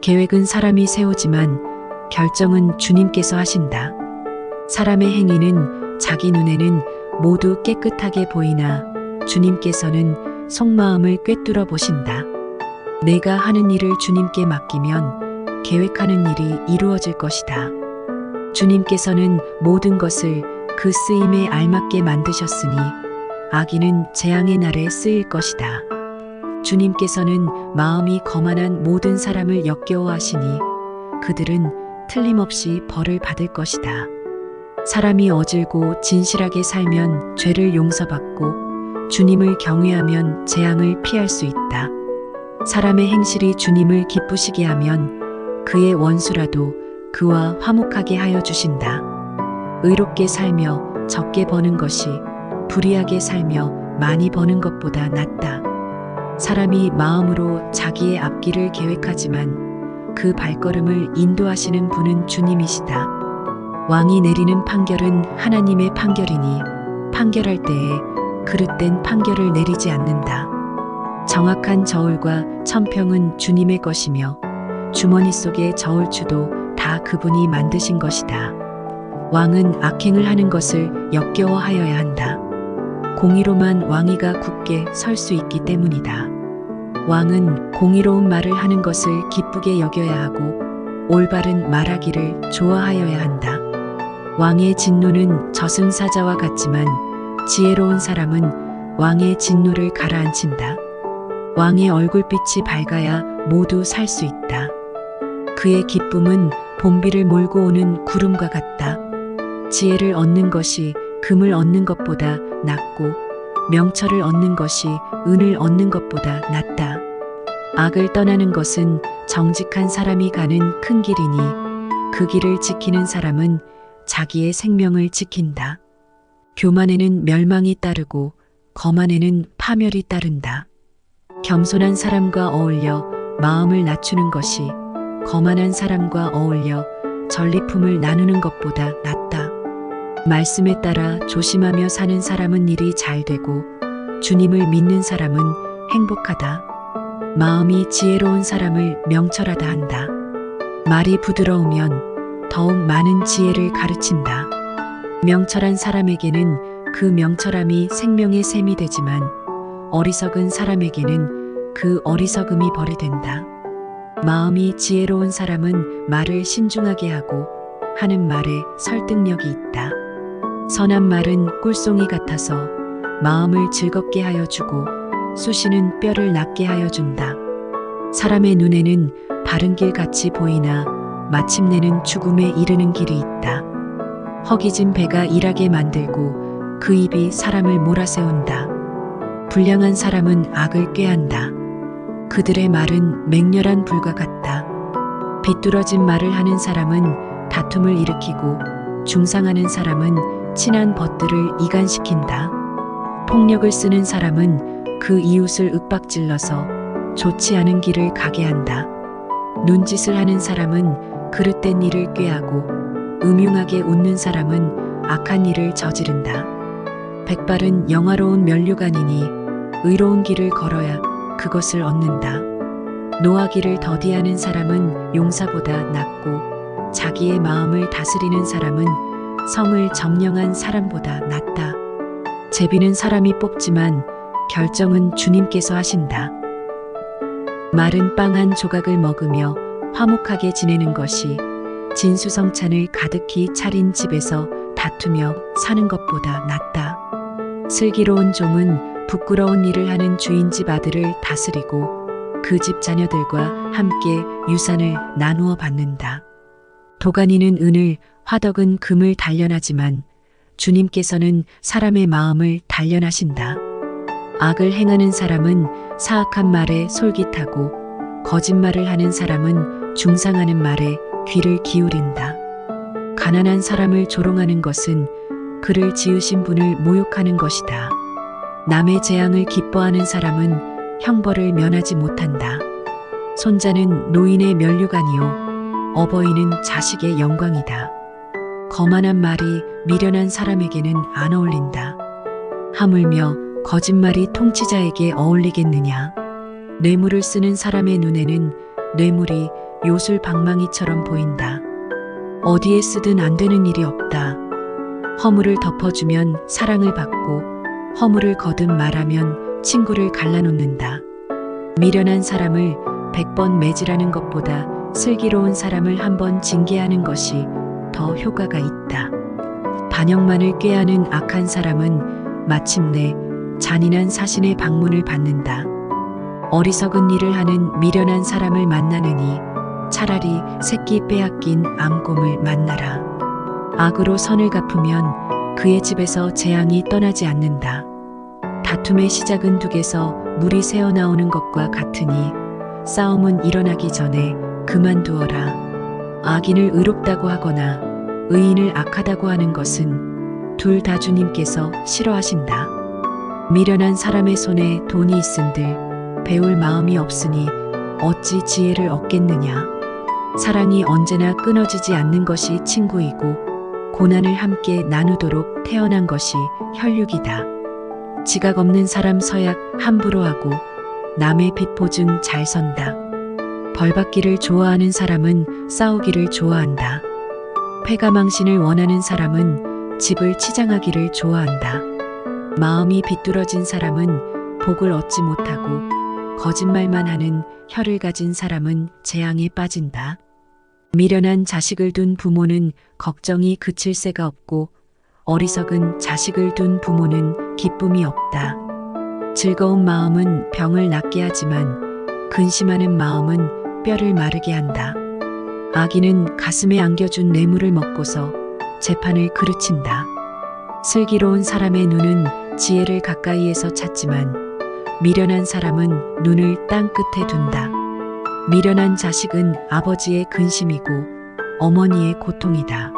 계획은 사람이 세우지만 결정은 주님께서 하신다. 사람의 행위는 자기 눈에는 모두 깨끗하게 보이나 주님께서는 속마음을 꿰뚫어 보신다. 내가 하는 일을 주님께 맡기면 계획하는 일이 이루어질 것이다. 주님께서는 모든 것을 그 쓰임에 알맞게 만드셨으니 아기는 재앙의 날에 쓰일 것이다. 주님께서는 마음이 거만한 모든 사람을 역겨워하시니 그들은 틀림없이 벌을 받을 것이다. 사람이 어질고 진실하게 살면 죄를 용서받고 주님을 경외하면 재앙을 피할 수 있다. 사람의 행실이 주님을 기쁘시게 하면 그의 원수라도 그와 화목하게 하여 주신다. 의롭게 살며 적게 버는 것이 불의하게 살며 많이 버는 것보다 낫다. 사람이 마음으로 자기의 앞길을 계획하지만 그 발걸음을 인도하시는 분은 주님이시다. 왕이 내리는 판결은 하나님의 판결이니 판결할 때에 그릇된 판결을 내리지 않는다. 정확한 저울과 천평은 주님의 것이며 주머니 속의 저울추도 다 그분이 만드신 것이다. 왕은 악행을 하는 것을 역겨워하여야 한다. 공의로만 왕위가 굳게 설 수 있기 때문이다. 왕은 공의로운 말을 하는 것을 기쁘게 여겨야 하고 올바른 말하기를 좋아하여야 한다. 왕의 진노는 저승 사자와 같지만 지혜로운 사람은 왕의 진노를 가라앉힌다. 왕의 얼굴빛이 밝아야 모두 살 수 있다. 그의 기쁨은 봄비를 몰고 오는 구름과 같다. 지혜를 얻는 것이 금을 얻는 것보다 낫고 명철을 얻는 것이 은을 얻는 것보다 낫다. 악을 떠나는 것은 정직한 사람이 가는 큰 길이니 그 길을 지키는 사람은 자기의 생명을 지킨다. 교만에는 멸망이 따르고 거만에는 파멸이 따른다. 겸손한 사람과 어울려 마음을 낮추는 것이 거만한 사람과 어울려 전리품을 나누는 것보다 낫다. 말씀에 따라 조심하며 사는 사람은 일이 잘 되고 주님을 믿는 사람은 행복하다. 마음이 지혜로운 사람을 명철하다 한다. 말이 부드러우면 더욱 많은 지혜를 가르친다. 명철한 사람에게는 그 명철함이 생명의 샘이 되지만 어리석은 사람에게는 그 어리석음이 벌이 된다. 마음이 지혜로운 사람은 말을 신중하게 하고 하는 말에 설득력이 있다. 선한 말은 꿀송이 같아서 마음을 즐겁게 하여 주고 수시는 뼈를 낫게 하여 준다. 사람의 눈에는 바른 길 같이 보이나 마침내는 죽음에 이르는 길이 있다. 허기진 배가 일하게 만들고 그 입이 사람을 몰아세운다. 불량한 사람은 악을 꾀한다. 그들의 말은 맹렬한 불과 같다. 비뚤어진 말을 하는 사람은 다툼을 일으키고 중상하는 사람은 친한 벗들을 이간시킨다. 폭력을 쓰는 사람은 그 이웃을 윽박질러서 좋지 않은 길을 가게 한다. 눈짓을 하는 사람은 그릇된 일을 꾀하고 음흉하게 웃는 사람은 악한 일을 저지른다. 백발은 영화로운 면류관이니 의로운 길을 걸어야 그것을 얻는다. 노하기를 더디하는 사람은 용사보다 낫고 자기의 마음을 다스리는 사람은 성을 점령한 사람보다 낫다. 제비는 사람이 뽑지만 결정은 주님께서 하신다. 마른 빵 한 조각을 먹으며 화목하게 지내는 것이 진수성찬을 가득히 차린 집에서 다투며 사는 것보다 낫다. 슬기로운 종은 부끄러운 일을 하는 주인 집 아들을 다스리고 그 집 자녀들과 함께 유산을 나누어 받는다. 도가니는 은을, 화덕은 금을 단련하지만 주님께서는 사람의 마음을 단련하신다. 악을 행하는 사람은 사악한 말에 솔깃하고 거짓말을 하는 사람은 중상하는 말에 귀를 기울인다. 가난한 사람을 조롱하는 것은 그를 지으신 분을 모욕하는 것이다. 남의 재앙을 기뻐하는 사람은 형벌을 면하지 못한다. 손자는 노인의 면류관이요 어버이는 자식의 영광이다. 거만한 말이 미련한 사람에게는 안 어울린다. 하물며 거짓말이 통치자에게 어울리겠느냐. 뇌물을 쓰는 사람의 눈에는 뇌물이 요술 방망이처럼 보인다. 어디에 쓰든 안 되는 일이 없다. 허물을 덮어주면 사랑을 받고 허물을 거듭 말하면 친구를 갈라놓는다. 미련한 사람을 백 번 매질하는 것보다 슬기로운 사람을 한 번 징계하는 것이 더 효과가 있다. 반역만을 꾀하는 악한 사람은 마침내 잔인한 사신의 방문을 받는다. 어리석은 일을 하는 미련한 사람을 만나느니 차라리 새끼 빼앗긴 암곰을 만나라. 악으로 선을 갚으면 그의 집에서 재앙이 떠나지 않는다. 다툼의 시작은 둑에서 물이 새어나오는 것과 같으니 싸움은 일어나기 전에 그만두어라. 악인을 의롭다고 하거나 의인을 악하다고 하는 것은 둘 다 주님께서 싫어하신다. 미련한 사람의 손에 돈이 있은들 배울 마음이 없으니 어찌 지혜를 얻겠느냐. 사랑이 언제나 끊어지지 않는 것이 친구이고 고난을 함께 나누도록 태어난 것이 혈육이다. 지각 없는 사람 서약 함부로 하고 남의 빚 보증 잘 선다. 벌 받기를 좋아하는 사람은 싸우기를 좋아한다. 패가망신을 원하는 사람은 집을 치장하기를 좋아한다. 마음이 비뚤어진 사람은 복을 얻지 못하고 거짓말만 하는 혀를 가진 사람은 재앙에 빠진다. 미련한 자식을 둔 부모는 걱정이 그칠 새가 없고 어리석은 자식을 둔 부모는 기쁨이 없다. 즐거운 마음은 병을 낫게 하지만 근심하는 마음은 뼈를 마르게 한다. 아기는 가슴에 안겨준 뇌물을 먹고서 재판을 그르친다. 슬기로운 사람의 눈은 지혜를 가까이에서 찾지만 미련한 사람은 눈을 땅 끝에 둔다. 미련한 자식은 아버지의 근심이고 어머니의 고통이다.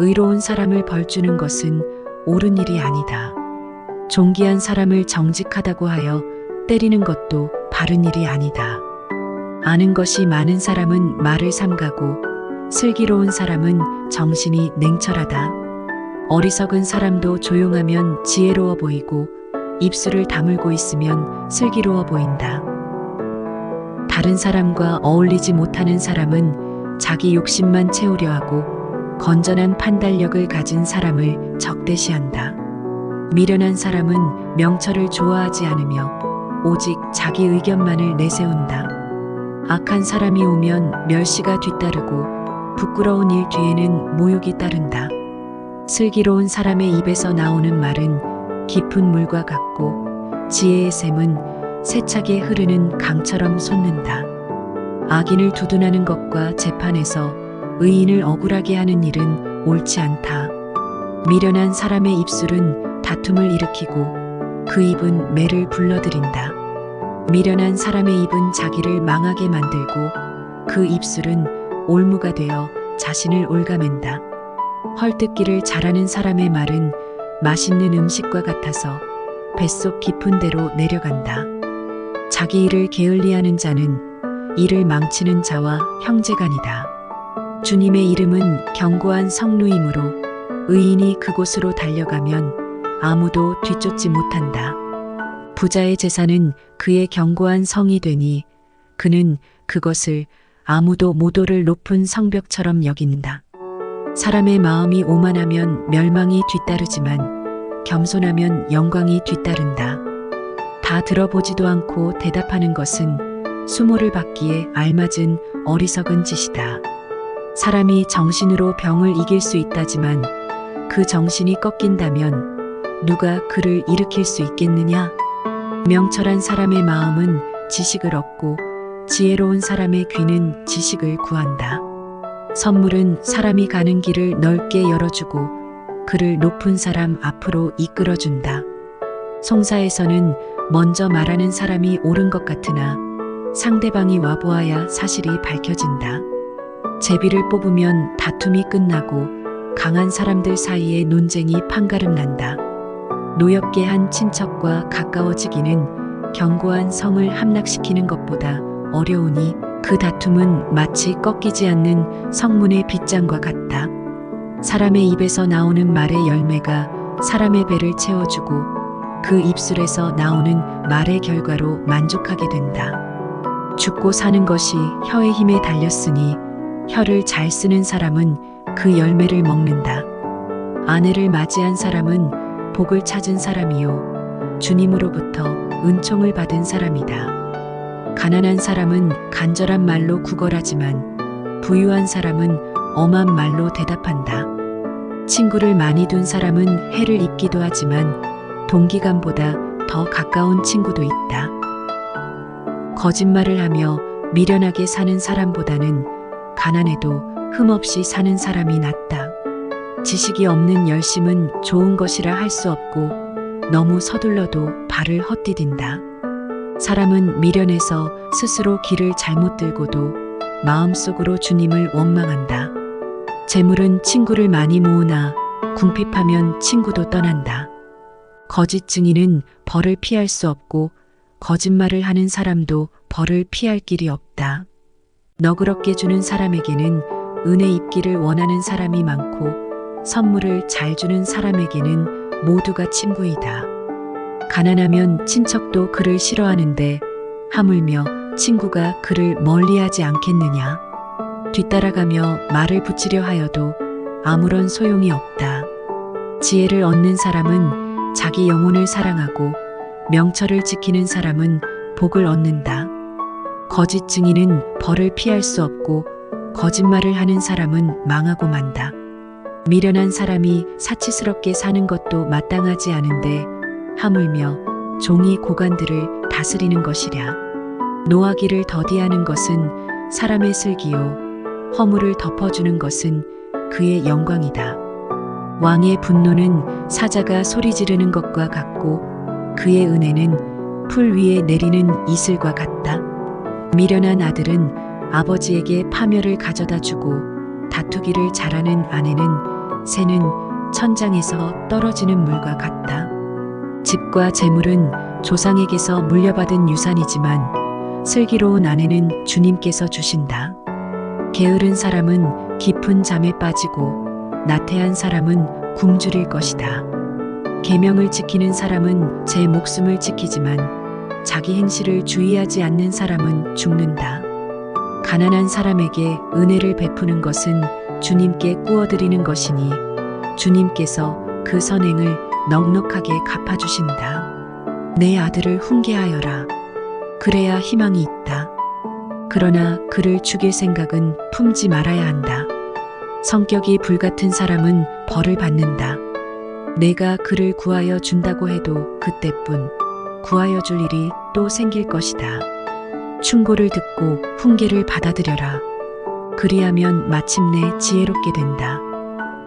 의로운 사람을 벌주는 것은 옳은 일이 아니다. 존귀한 사람을 정직하다고 하여 때리는 것도 바른 일이 아니다. 아는 것이 많은 사람은 말을 삼가고 슬기로운 사람은 정신이 냉철하다. 어리석은 사람도 조용하면 지혜로워 보이고 입술을 다물고 있으면 슬기로워 보인다. 다른 사람과 어울리지 못하는 사람은 자기 욕심만 채우려 하고 건전한 판단력을 가진 사람을 적대시한다. 미련한 사람은 명철을 좋아하지 않으며 오직 자기 의견만을 내세운다. 악한 사람이 오면 멸시가 뒤따르고 부끄러운 일 뒤에는 모욕이 따른다. 슬기로운 사람의 입에서 나오는 말은 깊은 물과 같고 지혜의 샘은 세차게 흐르는 강처럼 솟는다. 악인을 두둔하는 것과 재판에서 의인을 억울하게 하는 일은 옳지 않다. 미련한 사람의 입술은 다툼을 일으키고 그 입은 매를 불러들인다. 미련한 사람의 입은 자기를 망하게 만들고 그 입술은 올무가 되어 자신을 올가맨다. 헐뜯기를 잘하는 사람의 말은 맛있는 음식과 같아서 뱃속 깊은 데로 내려간다. 자기 일을 게을리하는 자는 일을 망치는 자와 형제간이다. 주님의 이름은 견고한 성루이므로 의인이 그곳으로 달려가면 아무도 뒤쫓지 못한다. 부자의 재산은 그의 견고한 성이 되니 그는 그것을 아무도 못 오를 높은 성벽처럼 여긴다. 사람의 마음이 오만하면 멸망이 뒤따르지만 겸손하면 영광이 뒤따른다. 다 들어보지도 않고 대답하는 것은 수모를 받기에 알맞은 어리석은 짓이다. 사람이 정신으로 병을 이길 수 있다지만 그 정신이 꺾인다면 누가 그를 일으킬 수 있겠느냐? 명철한 사람의 마음은 지식을 얻고 지혜로운 사람의 귀는 지식을 구한다. 선물은 사람이 가는 길을 넓게 열어주고 그를 높은 사람 앞으로 이끌어준다. 송사에서는 먼저 말하는 사람이 옳은 것 같으나 상대방이 와보아야 사실이 밝혀진다. 제비를 뽑으면 다툼이 끝나고 강한 사람들 사이에 논쟁이 판가름 난다. 노엽게 한 친척과 가까워지기는 견고한 성을 함락시키는 것보다 어려우니 그 다툼은 마치 꺾이지 않는 성문의 빗장과 같다. 사람의 입에서 나오는 말의 열매가 사람의 배를 채워주고 그 입술에서 나오는 말의 결과로 만족하게 된다. 죽고 사는 것이 혀의 힘에 달렸으니 혀를 잘 쓰는 사람은 그 열매를 먹는다. 아내를 맞이한 사람은 복을 찾은 사람이요. 주님으로부터 은총을 받은 사람이다. 가난한 사람은 간절한 말로 구걸하지만 부유한 사람은 엄한 말로 대답한다. 친구를 많이 둔 사람은 해를 입기도 하지만 동기간보다 더 가까운 친구도 있다. 거짓말을 하며 미련하게 사는 사람보다는 가난해도 흠없이 사는 사람이 낫다. 지식이 없는 열심은 좋은 것이라 할 수 없고 너무 서둘러도 발을 헛디딘다. 사람은 미련해서 스스로 길을 잘못 들고도 마음속으로 주님을 원망한다. 재물은 친구를 많이 모으나 궁핍하면 친구도 떠난다. 거짓 증인은 벌을 피할 수 없고 거짓말을 하는 사람도 벌을 피할 길이 없다. 너그럽게 주는 사람에게는 은혜 입기를 원하는 사람이 많고 선물을 잘 주는 사람에게는 모두가 친구이다. 가난하면 친척도 그를 싫어하는데 하물며 친구가 그를 멀리하지 않겠느냐. 뒤따라가며 말을 붙이려 하여도 아무런 소용이 없다. 지혜를 얻는 사람은 자기 영혼을 사랑하고 명철을 지키는 사람은 복을 얻는다. 거짓 증인은 벌을 피할 수 없고 거짓말을 하는 사람은 망하고 만다. 미련한 사람이 사치스럽게 사는 것도 마땅하지 않은데 하물며 종이 고관들을 다스리는 것이랴. 노하기를 더디하는 것은 사람의 슬기요. 허물을 덮어주는 것은 그의 영광이다. 왕의 분노는 사자가 소리 지르는 것과 같고 그의 은혜는 풀 위에 내리는 이슬과 같다. 미련한 아들은 아버지에게 파멸을 가져다 주고 다투기를 잘하는 아내는 새는 천장에서 떨어지는 물과 같다. 집과 재물은 조상에게서 물려받은 유산이지만 슬기로운 아내는 주님께서 주신다. 게으른 사람은 깊은 잠에 빠지고 나태한 사람은 굶주릴 것이다. 계명을 지키는 사람은 제 목숨을 지키지만 자기 행실을 주의하지 않는 사람은 죽는다. 가난한 사람에게 은혜를 베푸는 것은 주님께 꾸어드리는 것이니 주님께서 그 선행을 넉넉하게 갚아주신다. 내 아들을 훈계하여라. 그래야 희망이 있다. 그러나 그를 죽일 생각은 품지 말아야 한다. 성격이 불같은 사람은 벌을 받는다. 내가 그를 구하여 준다고 해도 그때뿐 구하여 줄 일이 또 생길 것이다. 충고를 듣고 훈계를 받아들여라. 그리하면 마침내 지혜롭게 된다.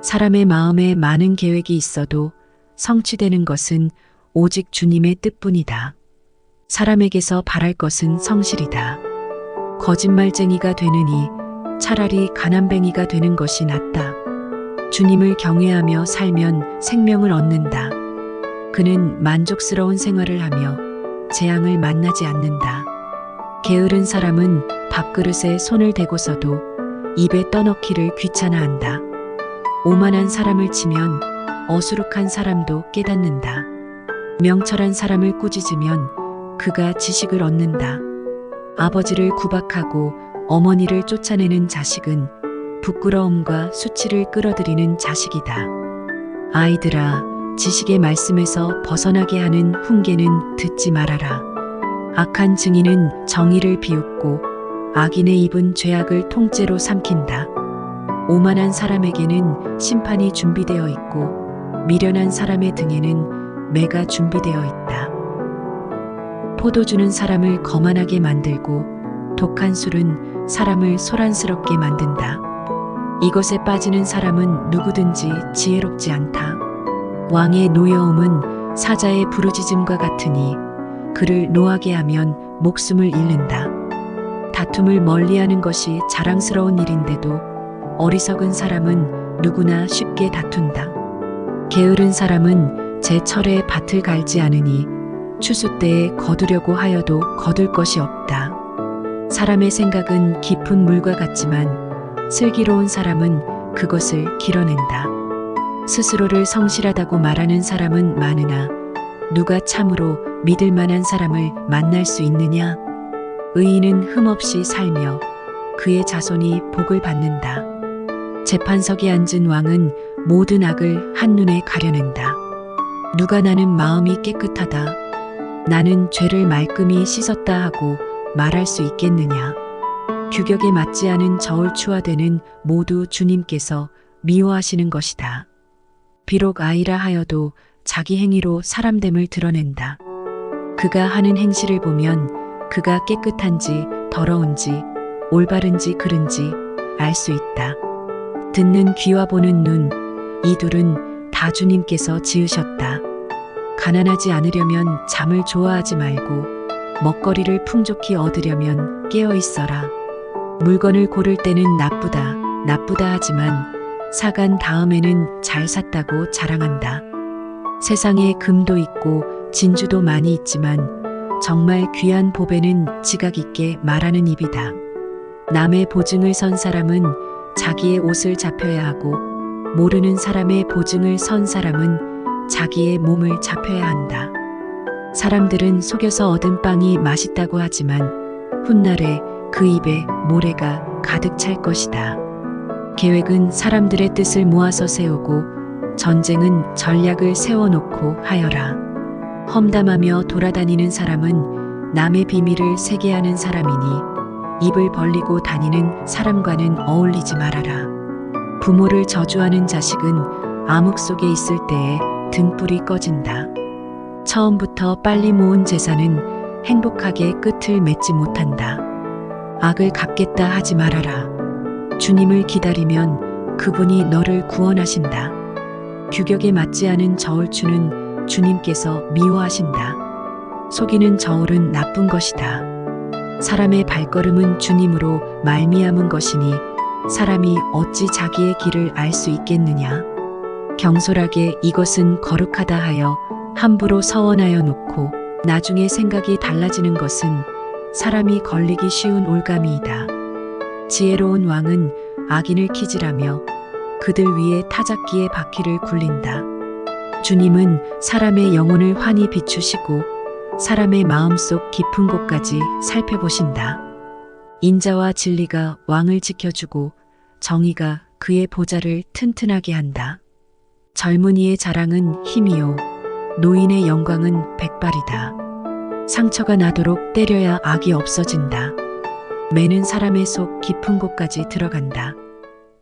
사람의 마음에 많은 계획이 있어도 성취되는 것은 오직 주님의 뜻뿐이다. 사람에게서 바랄 것은 성실이다. 거짓말쟁이가 되느니 차라리 가난뱅이가 되는 것이 낫다. 주님을 경외하며 살면 생명을 얻는다. 그는 만족스러운 생활을 하며 재앙을 만나지 않는다. 게으른 사람은 밥그릇에 손을 대고서도 입에 떠넣기를 귀찮아한다. 오만한 사람을 치면 어수룩한 사람도 깨닫는다. 명철한 사람을 꾸짖으면 그가 지식을 얻는다. 아버지를 구박하고 어머니를 쫓아내는 자식은 부끄러움과 수치를 끌어들이는 자식이다. 아이들아, 지식의 말씀에서 벗어나게 하는 훈계는 듣지 말아라. 악한 증인은 정의를 비웃고 악인의 입은 죄악을 통째로 삼킨다. 오만한 사람에게는 심판이 준비되어 있고 미련한 사람의 등에는 매가 준비되어 있다. 포도 주는 사람을 거만하게 만들고 독한 술은 사람을 소란스럽게 만든다. 이것에 빠지는 사람은 누구든지 지혜롭지 않다. 왕의 노여움은 사자의 부르짖음과 같으니 그를 노하게 하면 목숨을 잃는다. 다툼을 멀리하는 것이 자랑스러운 일인데도 어리석은 사람은 누구나 쉽게 다툰다. 게으른 사람은 제 철에 밭을 갈지 않으니 추수 때에 거두려고 하여도 거둘 것이 없다. 사람의 생각은 깊은 물과 같지만 슬기로운 사람은 그것을 길어낸다. 스스로를 성실하다고 말하는 사람은 많으나 누가 참으로 믿을 만한 사람을 만날 수 있느냐? 의인은 흠없이 살며 그의 자손이 복을 받는다. 재판석에 앉은 왕은 모든 악을 한눈에 가려낸다. 누가 나는 마음이 깨끗하다. 나는 죄를 말끔히 씻었다 하고 말할 수 있겠느냐. 규격에 맞지 않은 저울추화되는 모두 주님께서 미워하시는 것이다. 비록 아이라 하여도 자기 행위로 사람됨을 드러낸다. 그가 하는 행실을 보면 그가 깨끗한지 더러운지 올바른지 그른지 알 수 있다. 듣는 귀와 보는 눈, 이 둘은 다 주님께서 지으셨다. 가난하지 않으려면 잠을 좋아하지 말고 먹거리를 풍족히 얻으려면 깨어 있어라. 물건을 고를 때는 나쁘다, 나쁘다 하지만 사간 다음에는 잘 샀다고 자랑한다. 세상에 금도 있고 진주도 많이 있지만 정말 귀한 보배는 지각 있게 말하는 입이다. 남의 보증을 선 사람은 자기의 옷을 잡혀야 하고 모르는 사람의 보증을 선 사람은 자기의 몸을 잡혀야 한다. 사람들은 속여서 얻은 빵이 맛있다고 하지만 훗날에 그 입에 모래가 가득 찰 것이다. 계획은 사람들의 뜻을 모아서 세우고 전쟁은 전략을 세워놓고 하여라. 험담하며 돌아다니는 사람은 남의 비밀을 세게 하는 사람이니 입을 벌리고 다니는 사람과는 어울리지 말아라. 부모를 저주하는 자식은 암흑 속에 있을 때에 등불이 꺼진다. 처음부터 빨리 모은 재산은 행복하게 끝을 맺지 못한다. 악을 갚겠다 하지 말아라. 주님을 기다리면 그분이 너를 구원하신다. 규격에 맞지 않은 저울추는 주님께서 미워하신다. 속이는 저울은 나쁜 것이다. 사람의 발걸음은 주님으로 말미암은 것이니 사람이 어찌 자기의 길을 알 수 있겠느냐. 경솔하게 이것은 거룩하다 하여 함부로 서원하여 놓고 나중에 생각이 달라지는 것은 사람이 걸리기 쉬운 올가미이다. 지혜로운 왕은 악인을 키질하며 그들 위에 타작기의 바퀴를 굴린다. 주님은 사람의 영혼을 환히 비추시고 사람의 마음속 깊은 곳까지 살펴보신다. 인자와 진리가 왕을 지켜주고 정의가 그의 보좌를 튼튼하게 한다. 젊은이의 자랑은 힘이요. 노인의 영광은 백발이다. 상처가 나도록 때려야 악이 없어진다. 매는 사람의 속 깊은 곳까지 들어간다.